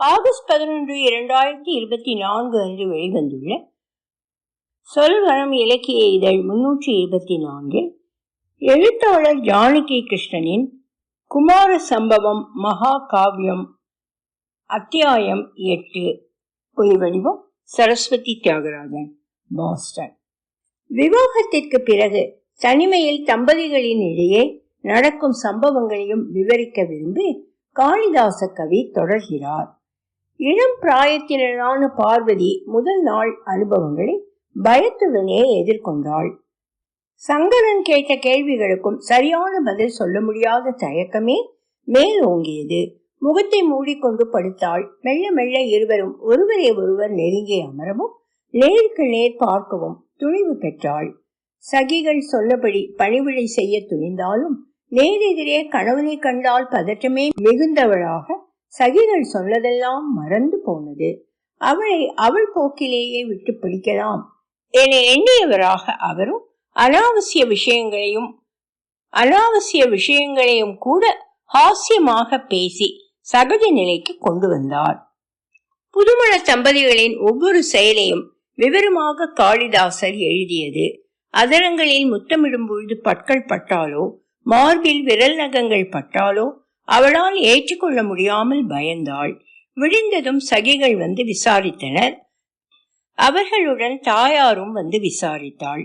August பதினொன்று இரண்டாயிரத்தி இருபத்தி நான்கு அன்று வெளிவந்துள்ள சொல்வரம் இலக்கிய இதழ் முன்னூற்றி இருபத்தி நான்கில் எழுத்தாளர் ஜானகி கிருஷ்ணனின் குமார சம்பவம் மகா காவியம் அத்தியாயம் எட்டு ஒலிவடிவம் சரஸ்வதி தியாகராஜன் பாஸ்டன். விவாகத்திற்கு பிறகு தனிமையில் தம்பதிகளின் இடையே நடக்கும் சம்பவங்களையும் விவரிக்க விரும்பி காளிதாச கவி தொடர்கிறார். இளம் பிராயத்தினரான பார்வதி முதல் நாள் அனுபவங்களை பயத்துடனே எதிர்கொண்டாள். சங்கரன் கேட்ட கேள்விகளுக்கும் சரியான பதில் சொல்ல முடியாத தயக்கமே மேல் ஓங்கியது முகத்தை மூடிக்கொண்டு படுத்தாள். மெல்ல மெல்ல இருவரும் ஒருவரை ஒருவர் நெருங்கி அமரவும் நேருக்கு நேர் பார்க்கவும் துணிவு பெற்றாள். சகிகள் சொன்னபடி பணிவிடை செய்ய துணிந்தாலும் நேரெதிரே கணவனை கண்டால் பதற்றமே மிகுந்தவளாக சகிகள் சொன்னதெல்லாம் மறந்து போனது. அவளை அவள் போக்கிலேயே விட்டு பிடிக்கலாம். என எண்ணியவராக அவரும் அனாவசிய விஷயங்களையும் அனாவசிய விஷயங்களையும் கூட ஹாஸ்யமாக பேசி சகஜ நிலைக்கு கொண்டு வந்தார் புதுமண தம்பதிகளின் ஒவ்வொரு செயலையும் விவரமாக காளிதாசர் எழுதியது. அதரங்களில் முத்தமிடும் பொழுது பற்கள் பட்டாலோ மார்பில் விரல் நகங்கள் பட்டாலோ அவளால் ஏற்றுக்கொள்ள முடியாமல் பயந்தாள். விழுந்ததும் சகிகள் வந்து விசாரித்தனர். அவர்களுடன் தாயாரும் வந்து விசாரித்தாள்.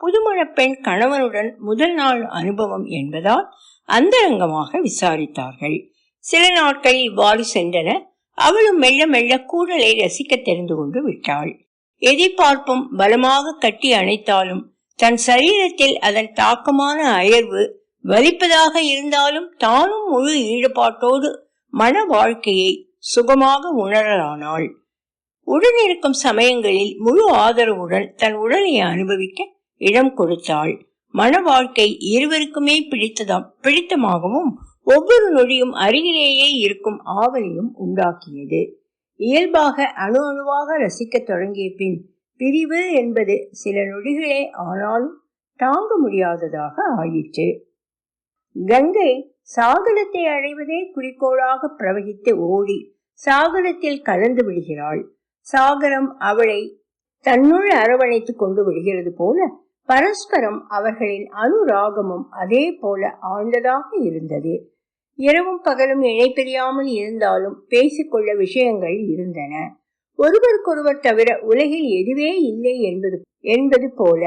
புதுமண பெண் கணவனுடன் முதல் நாள் அனுபவம் என்பதால் அந்தரங்கமாக விசாரித்தார்கள். சில நாட்கள் இவ்வாறு சென்றன. அவளும் மெல்ல மெல்ல கூடலை ரசிக்க தெரிந்து கொண்டு விட்டாள். எதிர்பார்ப்பும் பலமாக கட்டி அணைத்தாலும் தன் சரீரத்தில் அதன் தாக்கமான அயர்வு வலிப்பதாக இருந்தாலும் தானும் முழு ஈடுபாட்டோடு மன வாழ்க்கையை சுகமாக உணரலானாள். உடனிருக்கும் சமயங்களில் முழு ஆதரவுடன் தன் உடலை அனுபவிக்க இடம் கொடுத்தாள். மன வாழ்க்கை இருவருக்குமே பிடித்ததாம் பிடித்தமாகவும் ஒவ்வொரு நொடியும் அருகிலேயே இருக்கும் ஆவலையும் உண்டாக்கியது. இயல்பாக அணு அணுவாக ரசிக்க தொடங்கிய பின் பிரிவு என்பது சில நொடிகளே ஆனாலும் தாங்க முடியாததாக ஆயிற்று. கங்கை சாகரத்தை அடைவதே குறிக்கோளாக பிரவகித்து ஓடி சாகரத்தில் கலந்து விடுகிறாள். சாகரம் அவளை தன்னுள் அரவணைத்துக் கொண்டு விடுகிறது போல பரஸ்பரம் அவர்களின் அனுராகமும் அதே போல ஆழ்ந்ததாக இருந்தது. இரவும் பகலும் இணைப்பிரியாமல் இருந்தாலும் பேசிக்கொள்ள விஷயங்கள் இருந்தன. ஒருவருக்கொருவர் தவிர உலகில் எதுவே இல்லை என்பது என்பது போல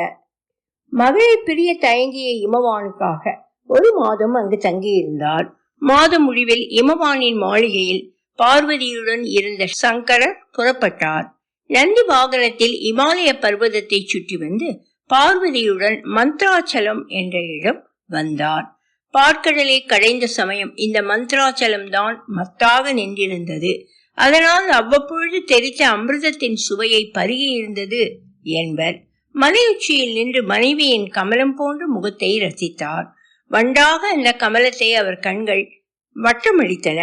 மகளை பிரிய தயங்கிய இமவானுக்காக ஒரு மாதம் அங்கு தங்கியிருந்தார் மாத முடிவில் இமவானின் மாளிகையில் பார்வதியுடன் இருந்த சங்கரர் புறப்பட்டார். நந்தி வாகனத்தில் இமாலய பர்வதத்தை சுற்றி வந்து பார்வதியுடன் மந்த்ராச்சலம் என்ற இடம் வந்தார். பாற்கடலை கடைந்த சமயம் இந்த மந்த்ராச்சலம் தான் மத்தாக நின்றிருந்தது. அதனால் அவ்வப்பொழுது தெரித்த அமிர்தத்தின் சுவையை பருகியிருந்தது என்பர். மலையுச்சியில் நின்று மனைவியின் கமலம் போன்ற முகத்தை ரசித்தார். வண்டாக அந்த கமலத்தை அவர் கண்கள் வட்டமடித்தன.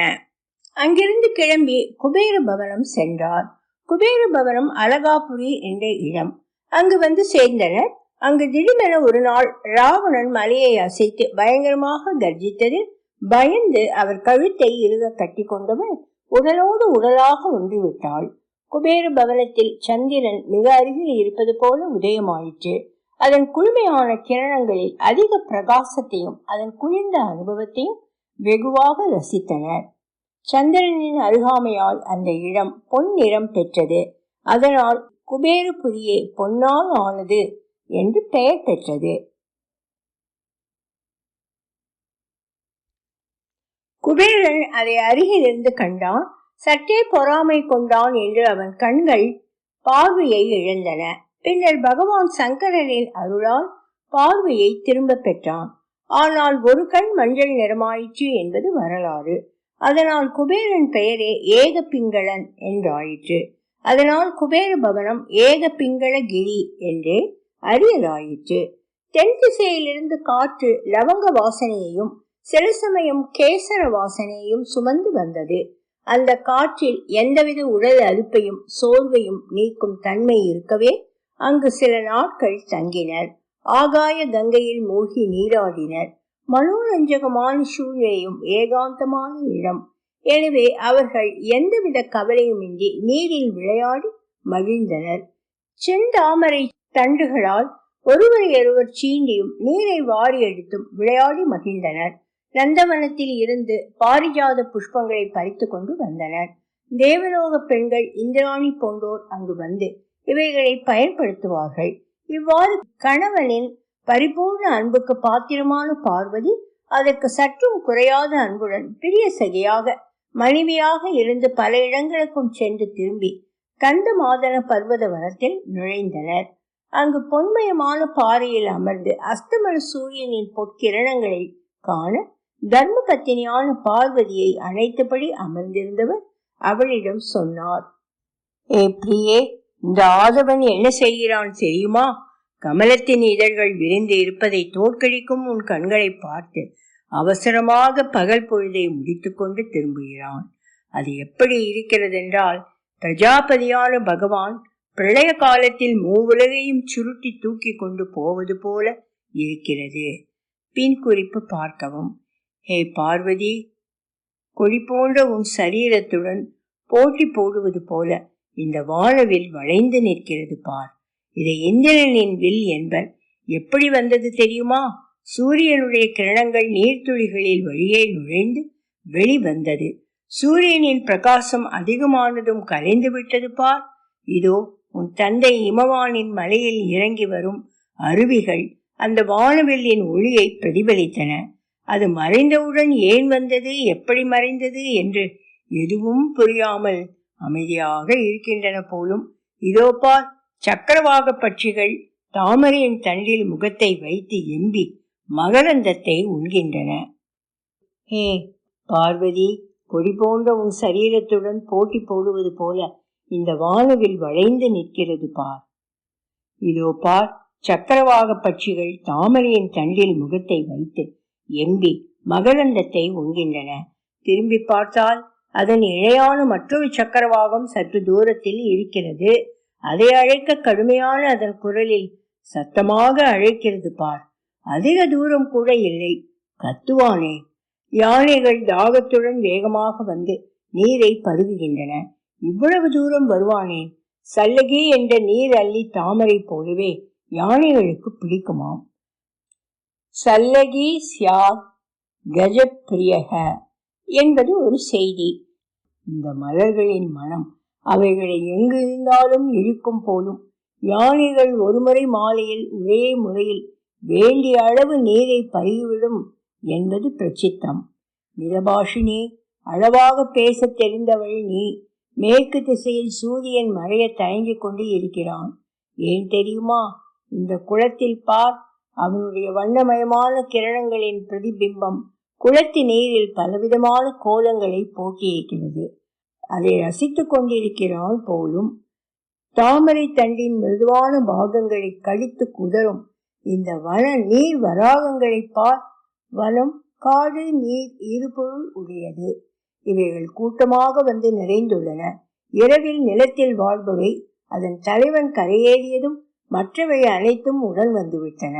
அங்கிருந்து கிளம்பி குபேர பவனம் சென்றார். குபேர பவனம் அலகாபுரி என்ற இடம். அங்கு வந்து சேர்ந்தனர். அங்கு திடீரென ஒரு நாள் ராவணன் மலையை அசைத்து பயங்கரமாக கர்ஜித்ததில் பயந்து அவர் கழுத்தை இருக கட்டி கொண்டவள் உடலோடு உடலாக ஒன்றிவிட்டாள். குபேர பவனத்தில் சந்திரன் மிக அருகில் இருப்பது போல உதயமாயிற்று. அதன் குழுமையான கிரணங்களில் அதிக பிரகாசத்தையும் அதன் குளிர்ந்த அனுபவத்தையும் வெகுவாக ரசித்தனர். சந்திரனின் அருகாமையால் அந்த இடம் பொன் நிறம் பெற்றது. அதனால் குபேரபுரியே பொன்னால் ஆனது என்று பெயர் பெற்றது. குபேரன் அதை அருகிலிருந்து கண்டான். சற்றே பொறாமை கொண்டான் என்று அவன் கண்கள் பார்வையை இழந்தன. பின்னர் பகவான் சங்கரனின் அருளால் பார்வையை திரும்ப பெற்றான். ஆனால் ஒரு கண் மஞ்சள் நிறமாயிற்று என்பது வரலாறு. அதனால் குபேரன் பெயரே ஏக பிங்களன் என்றாயிற்று. அதனால் குபேர பவனம் ஏக பிங்கள கிரி என்றே அறியலாயிற்று. தென் திசையிலிருந்து காற்று லவங்க வாசனையையும் சில சமயம் கேசர வாசனையையும் சுமந்து வந்தது. அந்த காற்றில் எந்தவித உடல் அலுப்பையும் சோர்வையும் நீக்கும் தன்மை இருக்கவே அங்கு சில நாட்கள் தங்கினர். ஆகாய கங்கையில் மூழ்கி நீராடினர். மனோரஞ்சகமான சூழ்நிலையும் ஏகாந்தமான இடம். எனவே அவர்கள் எந்தவித கவலையுமின்றி நீரில் விளையாடி மகிழ்ந்தனர். செந்தாமரை தண்டுகளால் ஒருவரையொருவர் சீண்டியும் நீரை வாரி எடுத்தும் விளையாடி மகிழ்ந்தனர். நந்தவனத்தில் இருந்து பாரிஜாத புஷ்பங்களை பறித்து கொண்டு வந்தனர். தேவலோக பெண்கள் இந்திராணி போன்றோர் அங்கு வந்து இவைகளை பயன்படுத்துவார்கள். இவ்வாறு கணவனின் பரிபூர்ண அன்புக்கு பாத்திரமான பார்வதி அதற்கு சற்றும் குறையாத அன்புடன் பிரிய சகையாக மனைவியாக இருந்து பல இடங்களுக்கும் சென்று திரும்பி கந்த மாதன பர்வத வனத்தில் நுழைந்தனர். அங்கு பொன்மயமான பாறையில் அமர்ந்து அஸ்தமன சூரியனின் பொற்கிரணங்களை காண தர்ம பத்தினியான பார்வதியை அழைத்தபடி அமர்ந்திருந்தவர் அவளிடம் சொன்னார் ஏ பிரியே இந்த ஆதவன் என்ன செய்கிறான் தெரியுமா? கமலத்தின் இதழ்கள் விரிந்து இருப்பதை தோற்கடிக்கும் உன் கண்களை பார்த்து அவசரமாக பகல் பொழுதை முடித்துக்கொண்டு திரும்புகிறான். அது எப்படி இருக்கிறதென்றால் பிரஜாபதியான பகவான் பிரளய காலத்தில் மூவுலகையும் சுருட்டி தூக்கி கொண்டு போவது போல இருக்கிறது. பின் குறிப்பு பார்க்கவும். ஹே பார்வதி கொடி போன்ற உன் சரீரத்துடன் போட்டி போடுவது போல இந்த வானவில் வளைந்து நிற்கிறது பார். இதை இந்திரனின் வில் என்பர். எப்படி வந்தது தெரியுமா? சூரியனுடைய கிரணங்கள் நீர்த்துளிகளில் வழியே நுழைந்து வெளிவந்தது. சூரியனின் பிரகாசம் அதிகமானதும் கலைந்து விட்டது பார். இதோ உன் தந்தை இமவானின் மலையில் இறங்கி வரும் அருவிகள் அந்த வானவில்லின் ஒளியை பிரதிபலித்தன. அது மறைந்தவுடன் ஏன் வந்தது? எப்படி மறைந்தது? என்று எதுவும் புரியாமல் அமைதியாக இருக்கின்றன போலும் இதோ பார் சக்கரவாக பட்சிகள் தாமரையின் தண்டில் முகத்தை வைத்து எம்பி மகரந்தத்தை உண்கின்றன. ஹே பார்வதி கொடி போன்ற உன் சரீரத்துடன் போட்டி போடுவது போல இந்த வானவில் வளைந்து நிற்கிறது பார். இதோ பார் சக்கரவாக பட்சிகள் தாமரையின் தண்டில் முகத்தை வைத்து எம்பி மகரந்தத்தை உண்கின்றன. திரும்பி பார்த்தால் அதன் இழையான மற்றொரு சக்கரவாகம் சற்று தூரத்தில் இருக்கிறது. அதை அழைக்க கடுமையான அதன் குரலில் சத்தமாக அழைக்கிறது பார். அதிக தூரம் கூட இல்லை. கத்துவானே. யானைகள் தாகத்துடன் வேகமாக வந்து நீரை பருகுகின்றன. இவ்வளவு தூரம் வருவானே. சல்லகி என்ற நீர் அள்ளி தாமரை போலவே யானைகளுக்கு பிடிக்குமாம். சல்லகி சியா கஜப்பிரியக. என்பது ஒரு செய்தி. இந்த மலர்களின் மனம் அவைகளை எங்கு இருந்தாலும் இழுக்கும் போலும் யானைகள் ஒருமுறை மாலையில் ஒரே முறையில் வேண்டிய அளவு நீரை பருகிவிடும் என்பது பிரச்சித்தம் மிதபாஷினி அளவாக பேச தெரிந்தவள் நீ மேற்கு திசையில் சூரியன் மறைய தயங்கிக் கொண்டு இருக்கிறான். ஏன் தெரியுமா? இந்த குளத்தில் பார் அவனுடைய வண்ணமயமான கிரணங்களின் பிரதிபிம்பம் குளத்து நீரில் பலவிதமான கோலங்களை போட்டியிருக்கிறது அதை ரசித்துக் கொண்டிருக்கிறான் போலும் தாமரை தண்டின் மிருதுவான பாகங்களை கழித்து குதரும் இந்த வன நீர் வராகங்களை பார் வனம் காடு நீர் இருபொருள் உடையது. இவைகள் கூட்டமாக வந்து நிறைந்துள்ளன. இரவில் நிலத்தில் வாழ்பவை அதன் தலைவன் கரையேறியதும் மற்றவை அனைத்தும் உடன் வந்துவிட்டன.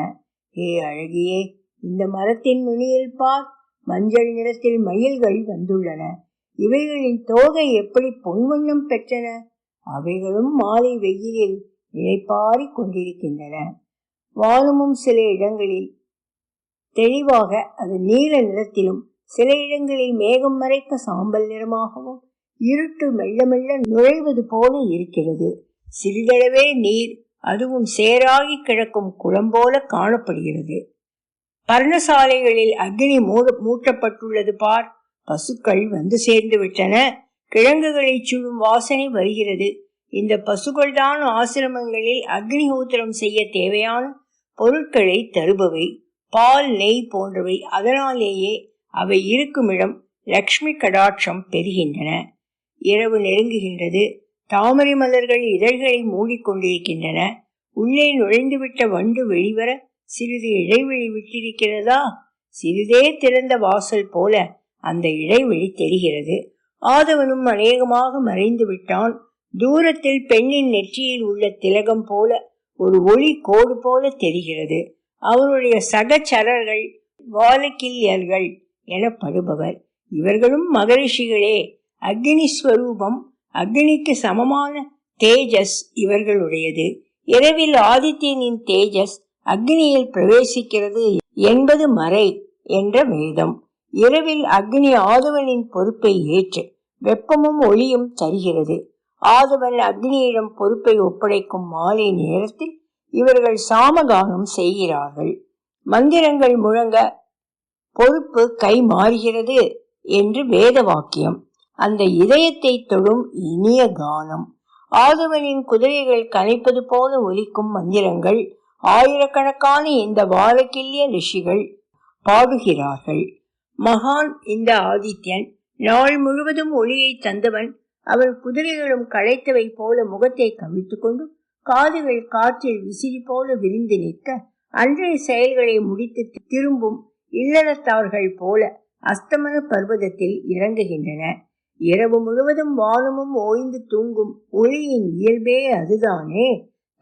ஏ அழகியே இந்த மரத்தின் நுனியில் பார் மஞ்சள் நிறத்தில் மயில்கள் வந்துள்ளன. இவைகளின் தோகை எப்படி பொன்வண்ணம் பெற்றன? அவைகளும் மாலை வெயிலில் இழைப்பாரி கொண்டிருக்கின்றன. வானமும் சில இடங்களில் தெளிவாக அது நீல நிறத்திலும் சில இடங்களில் மேகம் மறைக்க சாம்பல் நிறமாகவும் இருட்டு மெல்ல மெல்ல நுழைவது போல இருக்கிறது. சிறிதளவே நீர் அதுவும் சேராகி கிடக்கும் குளம் போல காணப்படுகிறது. பர்ணசாலைகளில் அக்னி மூட மூட்டப்பட்டுள்ளது பார். பசுக்கள் வந்து சேர்ந்து விட்டன. கிழங்குகளை சுடும் வாசனை வருகிறது. இந்த பசுக்கள் தான் ஆசிரமங்களில் அக்னிஹோத்திரம் செய்ய தேவையான பொருட்களை தருபவை. பால் நெய் போன்றவை அதனாலேயே அவை இருக்குமிடம் லக்ஷ்மி கடாட்சம் பெறுகின்றன. இரவு நெருங்குகின்றது. தாமரை மலர்கள் இதழ்களை மூடிக்கொண்டிருக்கின்றன. உள்ளே நுழைந்துவிட்ட வண்டு வெளிவர சிறிது இடைவெளி விட்டிருக்கிறதா? சிறிதே திறந்த வாசல் போல அந்த இடைவெளி தெரிகிறது. ஆதவனும் அநேகமாக மறைந்து விட்டான். தூரத்தில் பெண்ணின் நெற்றியில் உள்ள திலகம் போல ஒரு ஒளி கோடு போல தெரிகிறது. அவருடைய சகச்சரர்கள் வாலக்கில்யர்கள் எனப்படுபவர். இவர்களும் மகரிஷிகளே. அக்னி ஸ்வரூபம் அக்னிக்கு சமமான தேஜஸ் இவர்களுடையது. இரவில் ஆதித்யனின் தேஜஸ் அக்னியில் பிரவேசிக்கிறது என்பது மறை என்ற வேதம். இரவில் அக்னி ஆதவனின் பொறுப்பை ஏற்று வெப்பமும் ஒளியும் தருகிறது. ஆதவன் அக்னியிடம் பொறுப்பை ஒப்படைக்கும் மாலை நேரத்தில் இவர்கள் சாமகானம் செய்கிறார்கள். மந்திரங்கள் முழங்க பொறுப்பு கை மாறுகிறது என்று வேத வாக்கியம் அந்த இதயத்தை தொடும் இனிய கானம். ஆதவனின் குதிரைகள் கனைப்பது போல ஒலிக்கும் மந்திரங்கள் ஆயிரக்கணக்கான இந்த வாழக்கில்லிய ரிஷிகள் பாடுகிறார்கள். மகான் இந்த ஆதித்யன் நாள் முழுவதும் ஒளியை தந்தவன். அவன் குதிரைகளும் களைத்தவை போல முகத்தை கவிழ்த்து கொண்டு காதுகள் காற்றில் விசிறி போல விரிந்து நிற்க அன்றைய செயல்களை முடித்து திரும்பும் இல்லறத்தார்கள் போல அஸ்தமன பர்வதத்தில் இறங்குகின்றன. இரவு முழுவதும் வானமும் ஓய்ந்து தூங்கும் ஒளியின் இயல்பே அதுதானே?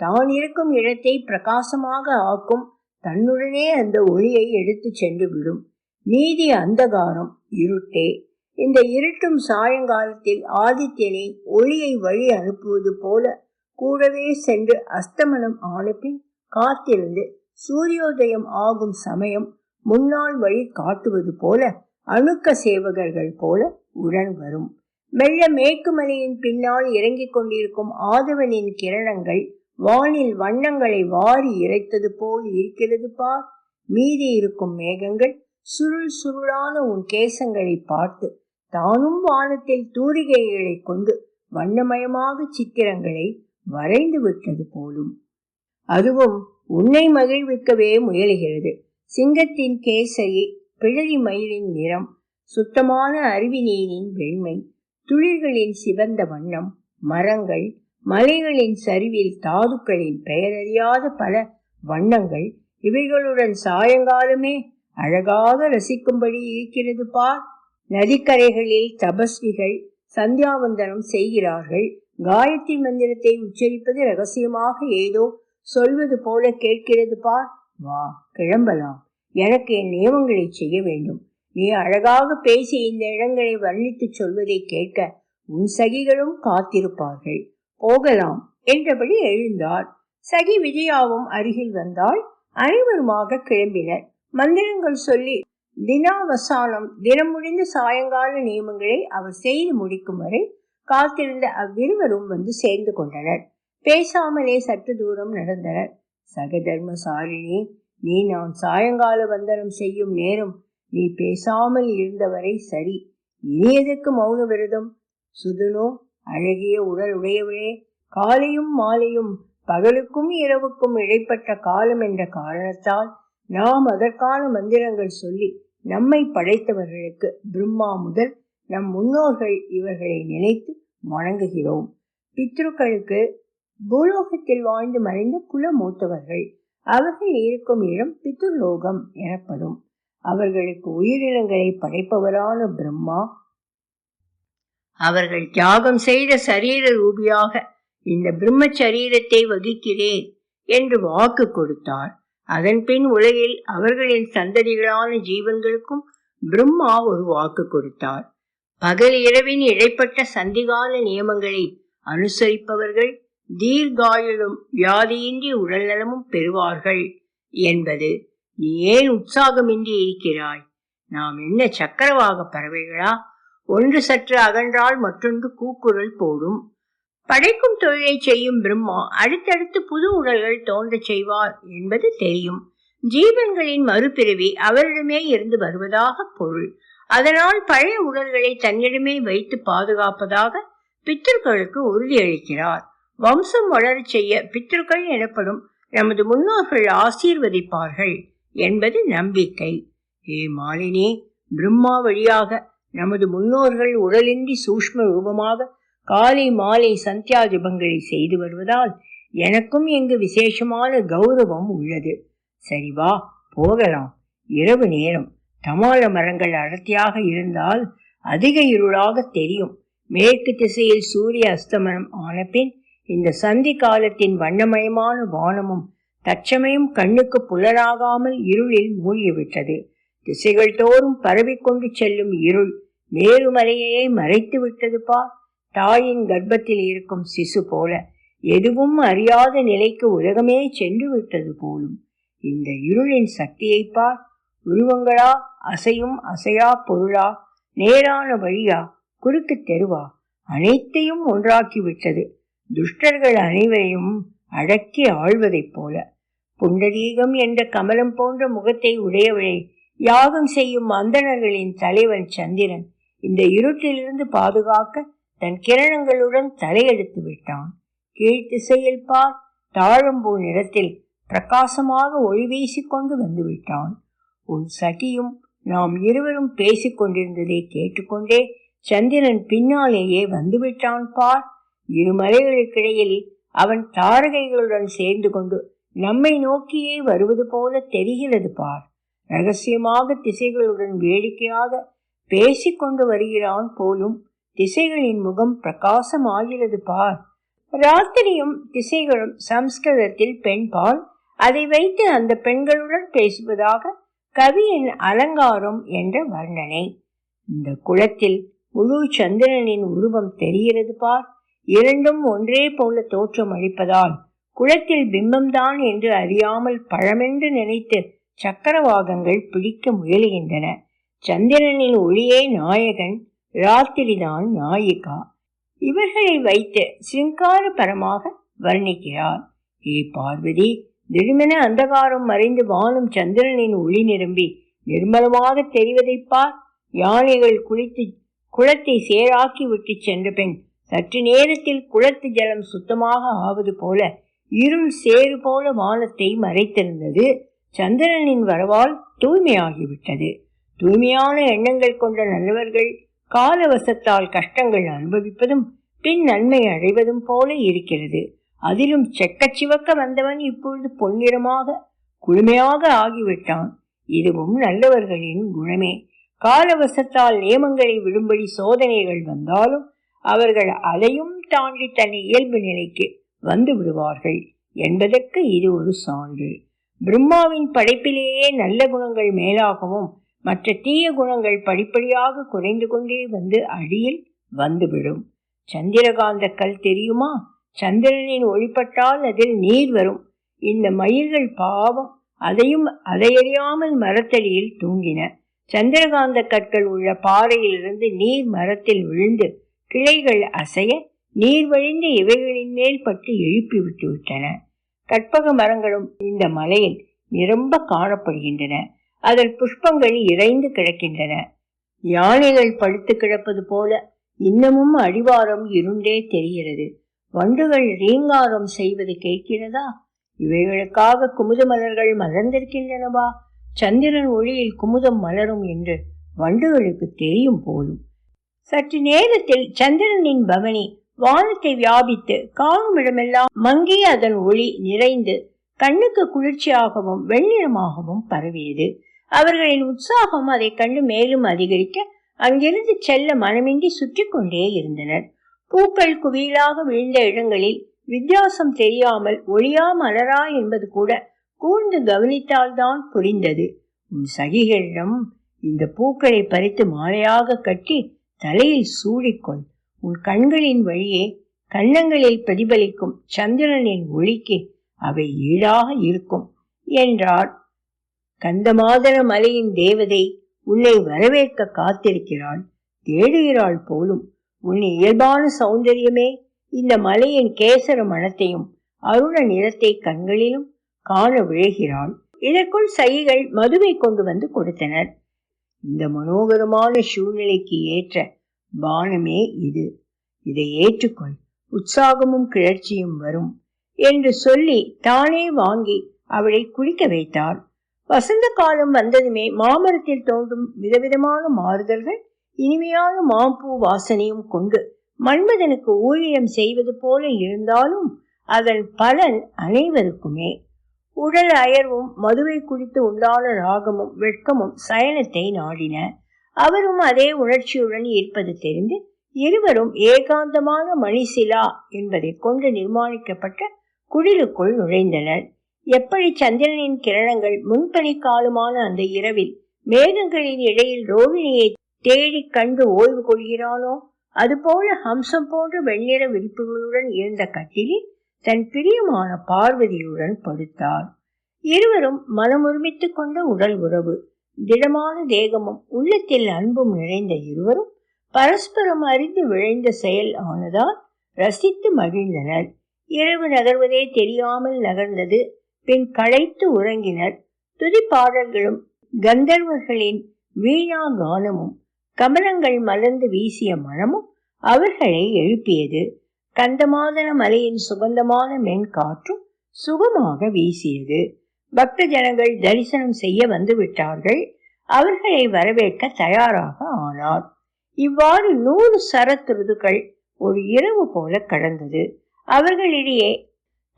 தான் இருக்கும் இடத்தை பிரகாசமாக ஆக்கும் தன்னுடனே அந்த ஒளியை எடுத்து சென்று விடும் நீதி அந்தகாரம் இருட்டே. இந்த இருட்டும் சாயங்காலத்தில் ஆதித்யனை ஒளியை வழி அனுப்புவது போல கூடவே சென்று அஸ்தமனம் ஆனப்பின் காத்திருந்து சூரியோதயம் ஆகும் சமயம் முன்னால் வழி காட்டுவது போல அணுக்க சேவகர்கள் போல உடன் வரும். மெல்ல மேற்கு மலையின் பின்னால் இறங்கிக் கொண்டிருக்கும் ஆதவனின் கிரணங்கள் வானில் வண்ணங்களை வாரி இறைத்தது போல் இருக்கிறது பார் மீதி இருக்கும் மேகங்கள் சுருள் சுருளான உன் கேசங்களை பார்த்து தானும் வானத்தில் தூரிகைகளை கொண்டு வண்ணமயமாக சித்திரங்களை வரைந்து விட்டது போலும். அதுவும் உன்னை மகிழ்விக்கவே முயலுகிறது. சிங்கத்தின் கேசரி பிழறி மயிலின் நிறம் சுத்தமான அருவி நீரின் வெண்மை துளிர்களின் சிவந்த வண்ணம் மரங்கள் மலைகளின் சரிவில் தாதுக்களின் பெயரறியாத பல வண்ணங்கள் இவைகளுடன் சாயங்காலமே அழகாக ரசிக்கும்படி இருக்கிறது பார். நதிக்கரைகளில் தபஸ்விகள் சந்தியாவந்தனம் செய்கிறார்கள். காயத்ரி மந்திரத்தை உச்சரிப்பது ரகசியமாக ஏதோ சொல்வது போல கேட்கிறது பார். வா கிளம்பலாம். எனக்கு என் நியமங்களை செய்ய வேண்டும். நீ அழகாக பேசி இந்த இடங்களை வர்ணித்து சொல்வதை கேட்க உன் சகிகளும் காத்திருப்பார்கள். போகலாம் என்றபடி எழுந்தார் சகி விஜயாவும் அருகில் வந்தால் அனைவருமாக கிளம்பினர். மந்திரங்கள் சொல்லி தினாவசானம் தினம் முடிந்த சாயங்கால நியமங்களை அவர் செய்து முடிக்கும் வரை காத்திருந்த அவ்விருவரும் வந்து சேர்ந்து கொண்டனர். பேசாமலே சற்று தூரம் நடந்தனர். சகதர்மசாரிணி நீ நான் சாயங்கால வந்தனம் செய்யும் நேரம் நீ பேசாமல் இருந்தவரை சரி. இனி எதற்கு மௌன விரதம்? சுதுனோ அழகிய உடல் உடையவளே காலையும் மாலையும் பகலுக்கும் இரவுக்கும் இடைப்பட்ட காலம் என்ற காரணத்தால் நாம் அதற்கான மந்திரங்கள் சொல்லி நம்மை படைத்தவர்களுக்கு பிரம்மா முதல் நம் முன்னோர்கள் இவர்களை நினைத்து வணங்குகிறோம். பித்ருக்களுக்கு பூலோகத்தில் வாழ்ந்து மறைந்த குல மூத்தவர்கள் அவர்கள் இருக்கும் இடம் பித்ருலோகம் எனப்படும். அவர்களுக்கு உயிரினங்களை படைப்பவரான பிரம்மா அவர்கள் தியாகம் செய்த சரீர ரூபியாக இந்த பிரம்ம சரீரத்தை வகிக்கிறேன் என்று வாக்கு கொடுத்தார் அதன் பின் உலகில் அவர்களின் சந்ததிகளான ஜீவன்களுக்கும் பிரம்மா ஒரு வாக்கு கொடுத்தார் பகல் இரவின் இடைப்பட்ட சந்திகால நியமங்களை அனுசரிப்பவர்கள் தீர்காயுளும் வியாதியின்றி உடல்நலமும் பெறுவார்கள் என்பது நீ ஏன் உற்சாகமின்றி இருக்கிறாய்? நாம் என்ன சக்கரவாக பறவைகளா? ஒன்று சற்று அகன்றால் மற்றொன்று கூக்குரல் போடும். படைக்கும் தொழிலை செய்யும் பிரம்மா அடுத்தடுத்து புது உடல்கள் தோன்றச் செய்வார் என்பது தெரியும். ஜீவன்களின் மறுபிறவி அவரிடமே இருந்து வருவதாக பொருள். அதனால் பழைய உடல்களை தன்னிடமே வைத்து பாதுகாப்பதாக பித்தர்களுக்கு உறுதியளிக்கிறார். வம்சம் வளரச் செய்ய பித்தர்கள் எனப்படும் நமது முன்னோர்கள் ஆசீர்வதிப்பார்கள் என்பது நம்பிக்கை. ஏ மாலினி பிரம்மா வழியாக நமது முன்னோர்கள் உடலின்றி சூஷ்ம ரூபமாக காலை மாலை சந்தியா ஜபங்களை செய்து வருவதால் எனக்கும் இங்கு விசேஷமான கௌரவம் உள்ளது. சரி வா போகலாம். இரவு நேரம். தமால மரங்கள் அடர்த்தியாக இருந்தால் அதிக இருளாக தெரியும். மேற்கு திசையில் சூரிய அஸ்தமனம் ஆனபின் இந்த சந்தி காலத்தின் வண்ணமயமான வானமும் தற்சமயம் கண்ணுக்கு புலராகாமல் இருளில் மூழ்கிவிட்டது. திசைகள் தோறும் பரவிக்கொண்டு செல்லும் இருள் மேருமலையையே மறைத்து விட்டது பார் தாயின் கர்ப்பத்தில் இருக்கும் சிசு போல எதுவும் அறியாத நிலைக்கு உலகமே சென்று விட்டது போலும். இந்த இருளின் சக்தியை பார் உருவங்களா அசையும் அசையா பொருளா நேரான வழியா குறுக்கு தெருவா அனைத்தையும் ஒன்றாக்கி விட்டது. துஷ்டர்கள் அனைவரையும் அடக்கி ஆழ்வதைப் போல. புண்டரீகம் என்ற கமலம் போன்ற முகத்தை உடையவளை யாகம் செய்யும் அந்தணர்களின் தலைவன் சந்திரன் இந்த இருட்டிலிருந்து பாதுகாக்க தன் கிரணங்களுடன் தலையெடுத்து விட்டான். கீழ் திசையில் பார் தாழம்பூ நிறத்தில் பிரகாசமாக ஒளி வீசிக்கொண்டு வந்து விட்டான். உன் சகியும் நாம் இருவரும் பேசிக்கொண்டிருந்ததை கேட்டுக்கொண்டே சந்திரன் பின்னாலேயே வந்துவிட்டான் பார். இரு மலைகளுக்கிடையில் அவன் தாரகைகளுடன் சேர்ந்து கொண்டு நம்மை நோக்கியே வருவது போல தெரிகிறது பார். ரகசியமாக திசைகளுடன் வேடிக்கையாக பேசிக்கொண்டு வருகிறான் போலும் திசைகளின் முகம் பிரகாசம் ஆகிறது பார். ராத்திரியும் திசைகளும் சம்ஸ்கிருதத்தில் பெண்பால் அதை வைத்து அந்த பெண்களுடன் பேசுவதாக கவியின் அலங்காரம் என்ற வர்ணனை. இந்த குளத்தில் முழு சந்திரனின் உருவம் தெரிகிறது பார். இரண்டும் ஒன்றே போல தோற்றம் அளிப்பதால் குளத்தில் பிம்பம்தான் என்று அறியாமல் பழமென்று நினைத்து சக்கரவாகங்கள் பிடிக்க முயலுகின்றன. சந்திரனின் ஒளியே நாயகன் ராத்திரிதான் நாயிகா. இவர்களை வைத்து சிங்கார பரமாக வர்ணிக்கிறார். ஏ பார்வதி திடுமென அந்தகாரம் மறைந்து வானும் சந்திரனின் ஒளி நிரம்பி நிர்மலமாக தெரிவதைப் பார். யானைகள் குளித்து குளத்தை சேராக்கி விட்டு சென்ற பெண் சற்று நேரத்தில் குளத்து ஜலம் சுத்தமாக ஆவது போல இருள் சேறு போல வானத்தை மறைத்திருந்தது சந்திரனின் வரவால் தூய்மையாகிவிட்டது. தூய்மையான எண்ணங்கள் கொண்ட நல்லவர்கள் காலவசத்தால் கஷ்டங்கள் அனுபவிப்பதும் பின் நன்மை அடைவதும் போல இருக்கிறது. அதிலும் செக்க சிவக்க வந்தவன் இப்பொழுது பொன்னிறமாக குளுமையாக ஆகிவிட்டான். இதுவும் நல்லவர்களின் குணமே. காலவசத்தால் நியமங்களை விடும்படி சோதனைகள் வந்தாலும் அவர்கள் அதையும் தாண்டி தன் இயல்பு நிலைக்கு வந்து விடுவார்கள் என்பதற்கு இது ஒரு சான்று. பிரம்மாவின் படைப்பிலேயே நல்ல குணங்கள் மேலாகவும் மற்ற தீய குணங்கள் படிப்படியாக குறைந்து கொண்டே வந்து அடியில் வந்துவிடும். சந்திரகாந்த கல் தெரியுமா? சந்திரனின் ஒளிப்பட்டால் அதில் நீர் வரும். இந்த மயில்கள் பாவம் அதையும் அதையறியாமல் மரத்தடியில் தூங்கின. சந்திரகாந்த கற்கள் உள்ள பாறையிலிருந்து நீர் மரத்தில் விழுந்து கிளைகள் அசைய நீர் வழிந்து இவைகளின் மேல் பட்டு எழுப்பி விட்டு விட்டன. கற்பக மரங்களும் இந்த மலையில் நிரம்ப காணப்படுகின்றன. அதன் புஷ்பங்கள் இறைந்து கிடக்கின்றன. யானைகள் படுத்து கிடப்பது போல இன்னமும் அடிவாரம் இருண்டே தெரிகிறது. வண்டுகள் ரீங்காரம் செய்வது கேட்கிறதா? இவைகளுக்காக குமுத மலர்கள் மலர்ந்திருக்கின்றனவா? சந்திரன் ஒளியில் குமுதம் மலரும் என்று வண்டுகளுக்கு தெரியும் போலும். சற்று நேரத்தில் சந்திரனின் பவனி வானத்தை வியாபித்து காணும் இடமெல்லாம் மங்கி அதன் ஒளி நிறைந்து கண்ணுக்கு குளிர்ச்சியாகவும் வெண்ணிறமாகவும் பரவியது. அவர்களின் உற்சாகம் அதை கண்டு மேலும் அதிகரிக்க அங்கிருந்து செல்ல மனமின்றி சுற்றி கொண்டே இருந்தனர். பூக்கள் குவியலாக விழுந்த இடங்களில் வித்தியாசம் தெரியாமல் ஒளியா மலரா என்பது கூட கூர்ந்து கவனித்தால்தான் புரிந்தது. உன் சகிகளிடம் இந்த பூக்களை பறித்து மாலையாக கட்டி தலையில் சூடிக்கொள். உன் கண்களின் வழியே கன்னங்களில் பிரதிபலிக்கும் சந்திரனின் ஒளிக்கு அவை ஈடாக இருக்கும் என்றார் கந்தமாதன மலையின் தேவதை உன்னை வரவேற்க காத்திருக்கிறாள். தேடுகிறாள் போலும் உன் இயல்பான சௌந்தரியமே இந்த மலையின் கேசர மனத்தையும் அருண நிறத்தை கண்களிலும் காண விழுகிறான் இதற்குள் சைகள் மதுவை கொண்டு வந்து கொடுத்தனர். இந்த மனோகரமான சூழ்நிலைக்கு ஏற்ற பானமே இது. இதை ஏற்றுக்கொள் உற்சாகமும் கிளர்ச்சியும் வரும் என்று சொல்லி தானே வாங்கி அவளை குளிக்க வைத்தாள் வசந்த காலம் வந்ததுமே மாமரத்தில் தோன்றும் விதவிதமான மாறுதல்கள் இனிமையான மாம்பூ வாசனையும் கொண்டு மன்மதனுக்கு ஊழியம் செய்வது போல இருந்தாலும் அதன் பலன் அனைவருக்குமே. உடல் அயர்வும் மதுவை குடித்து உண்டான ராகமும் வெட்கமும் சயனத்தை நாடின. அவரும் அதே உணர்ச்சியுடன் இருப்பது தெரிந்து இருவரும் ஏகாந்தமான மணிசிலா என்பதை கொண்டு நிர்மாணிக்கப்பட்ட குடிலுக்குள் நுழைந்தனர். எப்படி சந்திரனின் கிரணங்கள் முன்பணி காலமான அந்த இரவில் மேகங்களின் இடையில் ரோகிணியை தேடி கண்டு ஓய்வு கொள்கிறானோ? அதுபோல ஹம்சம் போன்ற வெண்ணிற விரிப்புகளுடன் இருந்த கட்டிலில் தன் பிரியமான பார்வதியுடன் படுத்தார். இருவரும் மனமுரிமித்துக் கொண்ட உடல் உறவு திடமான தேகமும் உள்ளத்தில் அன்பும் நிறைந்த இருவரும் பரஸ்பரம் அறிந்து விழைந்த செயல் ஆனதால் ரசித்து மகிழ்ந்தனர். இரவு நகர்வதே தெரியாமல் நகர்ந்தது. பின் களைத்து உறங்கினர். துதிப்பாடல்களும் கந்தர்வர்களின் வீணா கானமும் கமலங்கள் மலர்ந்து வீசிய மனமும் அவர்களை எழுப்பியது. கந்தமாதன மலையின் சுகந்தமான மென்காற்றும் சுகமாக வீசியது. பக்த ஜனங்கள் தரிசனம் செய்ய வந்து விட்டார்கள் அவர்களை வரவேற்க தயாராக ஆனார். இவ்வாறு நூறு சரத்துருதுகள் ஒரு இரவு போல கடந்தது. அவர்களிடையே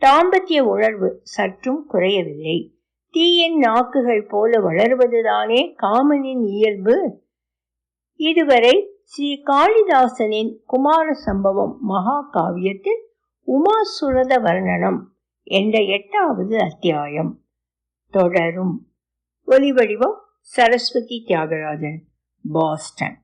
தாம்பத்திய உணர்வு சற்றும் குறையவில்லை. தீயின் நாக்குகள் போல வளர்வதுதானே காமனின் இயல்பு? இதுவரை ஸ்ரீ காளிதாசனின் குமார சம்பவம் மகா காவியத்தில் உமாசுரத வர்ணனம் என்ற எட்டாவது அத்தியாயம். தொடரும். ஒலிவடிவம் சரஸ்வதி தியாகராஜன் பாஸ்டன்.